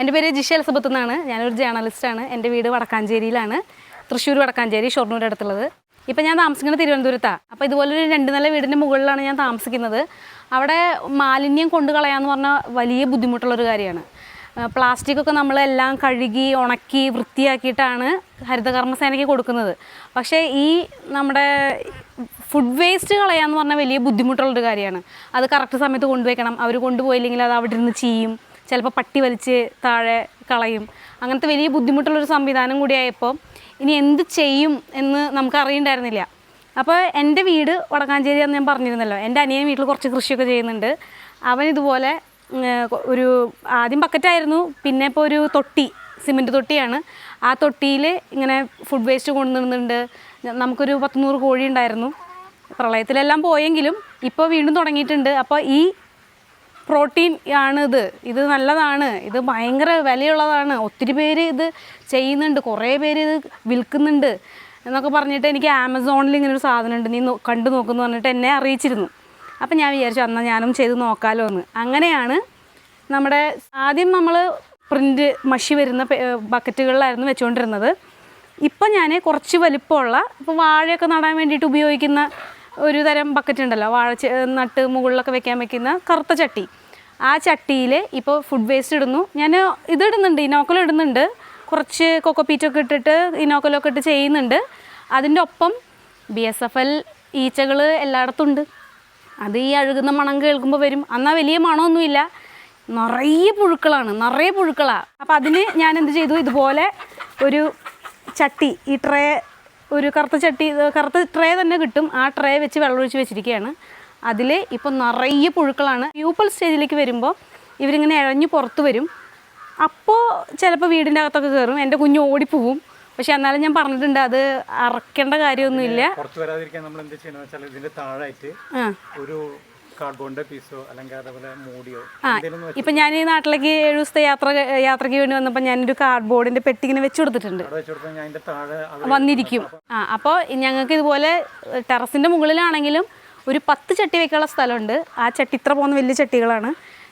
എന്റെ പേര് ജിഷ എലിസബത്ത് എന്നാണ്. ഞാനൊരു ജേർണലിസ്റ്റാണ് എന്റെ വീട് വടക്കാഞ്ചേരിയിലാണ്. തൃശ്ശൂർ വടക്കാഞ്ചേരി ഷൊർണൂർ അടുത്തുള്ളത്. ഇപ്പം ഞാൻ താമസിക്കുന്നത് തിരുവനന്തപുരത്താണ് അപ്പോൾ ഇതുപോലൊരു രണ്ട് നില വീടിന്റെ മുകളിലാണ് ഞാൻ താമസിക്കുന്നത്. അവിടെ മാലിന്യം കൊണ്ടു കളയാന്ന് പറഞ്ഞാൽ വലിയ ബുദ്ധിമുട്ടുള്ളൊരു കാര്യമാണ്. പ്ലാസ്റ്റിക് ഒക്കെ നമ്മളെല്ലാം കഴുകി ഉണക്കി വൃത്തിയാക്കിയിട്ടാണ് ഹരിതകർമ്മസേനയ്ക്ക് കൊടുക്കുന്നത്. പക്ഷേ ഈ നമ്മുടെ ഫുഡ് വേസ്റ്റ് കളയാന്ന് പറഞ്ഞാൽ വലിയ ബുദ്ധിമുട്ടുള്ളൊരു കാര്യമാണ്. അത് കറക്റ്റ് സമയത്ത് കൊണ്ടുവയ്ക്കണം. അവർ കൊണ്ടുപോയില്ലെങ്കിൽ അത് അവിടെ ഇരുന്ന് ചെയ്യും ചിലപ്പോൾ പട്ടി വലിച്ച് താഴെ കളയും. അങ്ങനത്തെ വലിയ ബുദ്ധിമുട്ടുള്ളൊരു സംവിധാനം കൂടിയായപ്പോൾ ഇനി എന്ത് ചെയ്യും എന്ന് നമുക്ക് അറിയണ്ടായിരുന്നില്ല. അപ്പോൾ എന്റെ വീട് വടക്കാഞ്ചേരി എന്ന് ഞാൻ പറഞ്ഞിരുന്നല്ലോ. എന്റെ അനിയൻ വീട്ടിൽ കുറച്ച് കൃഷിയൊക്കെ ചെയ്യുന്നുണ്ട്. അവൻ ഇതുപോലെ ഒരു ആദ്യം ബക്കറ്റായിരുന്നു പിന്നെ ഇപ്പോൾ ഒരു തൊട്ടി സിമെന്റ് തൊട്ടിയാണ്. ആ തൊട്ടിയിൽ ഇങ്ങനെ ഫുഡ് വേസ്റ്റ് കൊണ്ടുവന്നിട്ടുണ്ട്. നമുക്കൊരു പത്തുനൂറ് കോഴി ഉണ്ടായിരുന്നു. പ്രളയത്തിലെല്ലാം പോയെങ്കിലും ഇപ്പോൾ വീണ്ടും തുടങ്ങിയിട്ടുണ്ട്. അപ്പോൾ ഈ പ്രോട്ടീൻ ആണ് ഇത്. നല്ലതാണ്. ഇത് ഭയങ്കര വിലയുള്ളതാണ്. ഒത്തിരി പേര് ഇത് ചെയ്യുന്നുണ്ട്. കുറേ പേര് ഇത് വിൽക്കുന്നുണ്ട് എന്നൊക്കെ പറഞ്ഞിട്ട് എനിക്ക് ആമസോണിൽ ഇങ്ങനെ ഒരു സാധനം ഉണ്ട് നീ കണ്ടു നോക്കുന്നു പറഞ്ഞിട്ട് എന്നെ അറിയിച്ചിരുന്നു. അപ്പം ഞാൻ വിചാരിച്ചു അന്നാ ഞാനും ചെയ്ത് നോക്കാമല്ലോ എന്ന്. അങ്ങനെയാണ് നമ്മുടെ ആദ്യം നമ്മൾ പ്രിന്റ് മഷി വരുന്ന ബക്കറ്റുകളിലായിരുന്നു വെച്ചുകൊണ്ടിരുന്നത് ഇപ്പം ഞാൻ കുറച്ച് വലിപ്പമുള്ള ഇപ്പോൾ വാഴയൊക്കെ നടാൻ വേണ്ടിയിട്ട് ഉപയോഗിക്കുന്ന ഒരു തരം ബക്കറ്റ് ഉണ്ടല്ലോ. വാഴ നട്ട് മുകളിലൊക്കെ വെക്കാൻ വെക്കുന്ന കറുത്ത ചട്ടി. ആ ചട്ടിയിൽ ഇപ്പോൾ ഫുഡ് വേസ്റ്റ് ഇടുന്നു. ഞാൻ ഇതിടുന്നുണ്ട് ഇനോക്കലം ഇടുന്നുണ്ട്. കുറച്ച് കൊക്കോപ്പീറ്റൊക്കെ ഇട്ടിട്ട് ഇനോക്കലൊക്കെ ഇട്ട് ചെയ്യുന്നുണ്ട്. അതിന്റെ ഒപ്പം ബി എസ് എഫ് എൽ ഈച്ചകൾ എല്ലായിടത്തും ഉണ്ട്. അത് ഈ അഴുകുന്ന മണം കേൾക്കുമ്പോൾ വരും. എന്നാൽ വലിയ മണമൊന്നുമില്ല. നിറയെ പുഴുക്കളാണ് നിറയെ പുഴുക്കളാണ് അപ്പോൾ അതിന് ഞാൻ എന്ത് ചെയ്തു? ഇതുപോലെ ഒരു ചട്ടി ഈ ട്രേ ഒരു കറുത്ത ചട്ടി കറുത്ത ട്രേ തന്നെ കിട്ടും. ആ ട്രേ വെച്ച് വെള്ളമൊഴിച്ച് വെച്ചിരിക്കുകയാണ് അതിൽ ഇപ്പം നിറയെ പുഴുക്കളാണ്. പ്യൂപ്പൽ സ്റ്റേജിലേക്ക് വരുമ്പോൾ ഇവരിങ്ങനെ ഇഴഞ്ഞു പുറത്ത് വരും. അപ്പോൾ ചിലപ്പോൾ വീടിന്റെ അകത്തൊക്കെ കയറും എന്റെ കുഞ്ഞ് ഓടിപ്പോവും. പക്ഷെ എന്നാലും ഞാൻ പറഞ്ഞിട്ടുണ്ട് അത് അറക്കേണ്ട കാര്യമൊന്നുമില്ല. പുറത്ത് വരാതിരിക്കാൻ നമ്മൾ എന്ത് ചെയ്യണമെന്ന് വെച്ചാൽ ഇതിന്റെ താഴായിട്ട് ഒരു കാർഡ്ബോർഡിന്റെ പീസോ അല്ലെങ്കിൽ അതേപോലെ മൂടിയോ? ആ ഇപ്പം ഞാൻ ഈ നാട്ടിലേക്ക് ഏഴ് ദിവസത്തെ യാത്ര യാത്രയ്ക്ക് വേണ്ടി വന്നപ്പോൾ ഞാനൊരു കാർഡ് ബോർഡിന്റെ പെട്ടി ഇങ്ങനെ വെച്ചു കൊടുത്തിട്ടുണ്ട് വന്നിരിക്കും. ആ അപ്പോൾ ഞങ്ങൾക്ക് ഇതുപോലെ ടെറസിന്റെ മുകളിലാണെങ്കിലും ഒരു പത്ത് ചട്ടി വെക്കാനുള്ള സ്ഥലമുണ്ട്. ആ ചട്ടി ഇത്ര പോകുന്ന വലിയ ചട്ടികളാണ്.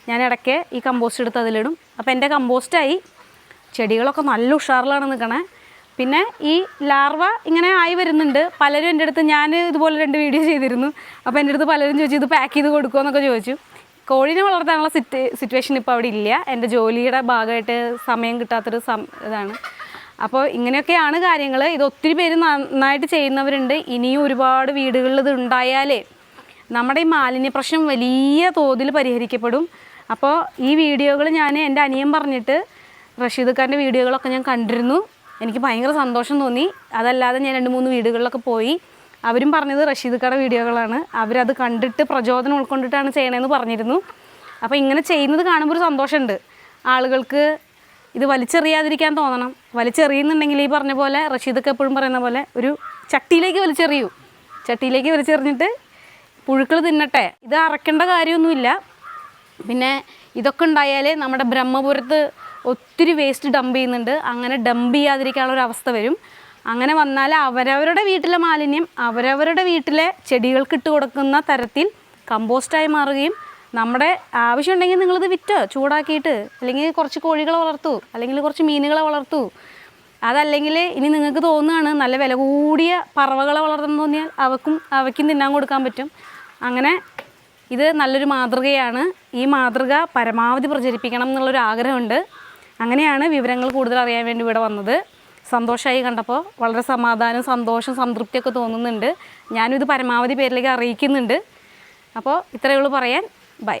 ഞാൻ ഇടയ്ക്ക് ഈ കമ്പോസ്റ്റ് എടുത്ത് അതിലിടും. അപ്പോൾ എന്റെ കമ്പോസ്റ്റായി ചെടികളൊക്കെ നല്ല ഉഷാറിലാണ് നിൽക്കണേ പിന്നെ ഈ ലാർവ ഇങ്ങനെ ആയി വരുന്നുണ്ട്. പലരും എന്റെ അടുത്ത് ഞാൻ ഇതുപോലെ രണ്ട് വീഡിയോ ചെയ്തിരുന്നു. അപ്പോൾ എന്റെ അടുത്ത് പലരും ചോദിച്ചു ഇത് പാക്ക് ചെയ്ത് കൊടുക്കുമോ എന്നൊക്കെ ചോദിച്ചു. കോഴിനെ വളർത്താനുള്ള സിറ്റ് സിറ്റുവേഷൻ ഇപ്പോൾ അവിടെ ഇല്ല. എന്റെ ജോലിയുടെ ഭാഗമായിട്ട് സമയം കിട്ടാത്തൊരു സം ഇതാണ്. അപ്പോൾ ഇങ്ങനെയൊക്കെയാണ് കാര്യങ്ങൾ ഇത് ഒത്തിരി പേര് നന്നായിട്ട് ചെയ്യുന്നവരുണ്ട്. ഇനിയും ഒരുപാട് വീടുകളിൽ ഇത് ഉണ്ടായാലേ നമ്മുടെ ഈ മാലിന്യ പ്രശ്നം വലിയ തോതിൽ പരിഹരിക്കപ്പെടും. അപ്പോൾ ഈ വീഡിയോകൾ ഞാൻ എന്റെ അനിയൻ പറഞ്ഞിട്ട് റഷീദ് ഖാന്റെ വീഡിയോകളൊക്കെ ഞാൻ കണ്ടിരുന്നു. എനിക്ക് ഭയങ്കര സന്തോഷം തോന്നി. അതല്ലാതെ ഞാൻ രണ്ട് മൂന്ന് വീടുകളിലൊക്കെ പോയി. അവരും പറഞ്ഞത് റഷീദ് കട വീഡിയോകളാണ്. അവരത് കണ്ടിട്ട് പ്രചോദനം ഉൾക്കൊണ്ടിട്ടാണ് ചെയ്യണമെന്ന് പറഞ്ഞിരുന്നു. അപ്പോൾ ഇങ്ങനെ ചെയ്യുന്നത് കാണുമ്പോൾ ഒരു സന്തോഷമുണ്ട് ആളുകൾക്ക് ഇത് വലിച്ചെറിയാതിരിക്കാൻ തോന്നണം. വലിച്ചെറിയുന്നുണ്ടെങ്കിൽ ഈ പറഞ്ഞ പോലെ റഷീദൊക്കെ എപ്പോഴും പറയുന്ന പോലെ ഒരു ചട്ടിയിലേക്ക് വലിച്ചെറിയൂ. ചട്ടിയിലേക്ക് വലിച്ചെറിഞ്ഞിട്ട് പുഴുക്കൾ തിന്നട്ടെ. ഇത് അറക്കേണ്ട കാര്യമൊന്നുമില്ല. പിന്നെ ഇതൊക്കെ ഉണ്ടായാൽ നമ്മുടെ ബ്രഹ്മപുരത്ത് ഒത്തിരി വേസ്റ്റ് ഡംപ് ചെയ്യുന്നുണ്ട്. അങ്ങനെ ഡംപ് ചെയ്യാതിരിക്കാനുള്ള ഒരു അവസ്ഥ വരും. അങ്ങനെ വന്നാൽ അവരവരുടെ വീട്ടിലെ മാലിന്യം അവരവരുടെ വീട്ടിലെ ചെടികൾക്ക് ഇട്ട് കൊടുക്കുന്ന തരത്തിൽ കമ്പോസ്റ്റായി മാറുകയും നമ്മുടെ ആവശ്യമുണ്ടെങ്കിൽ നിങ്ങളിത് വിറ്റോ? ചൂടാക്കിയിട്ട്. അല്ലെങ്കിൽ കുറച്ച് കോഴികളെ വളർത്തൂ. അല്ലെങ്കിൽ കുറച്ച് മീനുകളെ വളർത്തൂ. അതല്ലെങ്കിൽ ഇനി നിങ്ങൾക്ക് തോന്നുകയാണ് നല്ല വില കൂടിയ പറവകളെ വളർത്തണം തോന്നിയാൽ അവക്കും അവയ്ക്കും തിന്നാൻ കൊടുക്കാൻ പറ്റും. അങ്ങനെ ഇത് നല്ലൊരു മാതൃകയാണ്. ഈ മാതൃക പരമാവധി പ്രചരിപ്പിക്കണം എന്നുള്ളൊരു ആഗ്രഹമുണ്ട്. അങ്ങനെയാണ് വിവരങ്ങൾ കൂടുതൽ അറിയാൻ വേണ്ടി ഇവിടെ വന്നത്. സന്തോഷമായി കണ്ടപ്പോൾ വളരെ സമാധാനം സന്തോഷം സംതൃപ്തിയൊക്കെ തോന്നുന്നുണ്ട്. ഞാനും ഇത് പരമാവധി പേരിലേക്ക് അറിയിക്കുന്നുണ്ട്. അപ്പോൾ ഇത്രയേ ഉള്ളൂ പറയാൻ. ബൈ.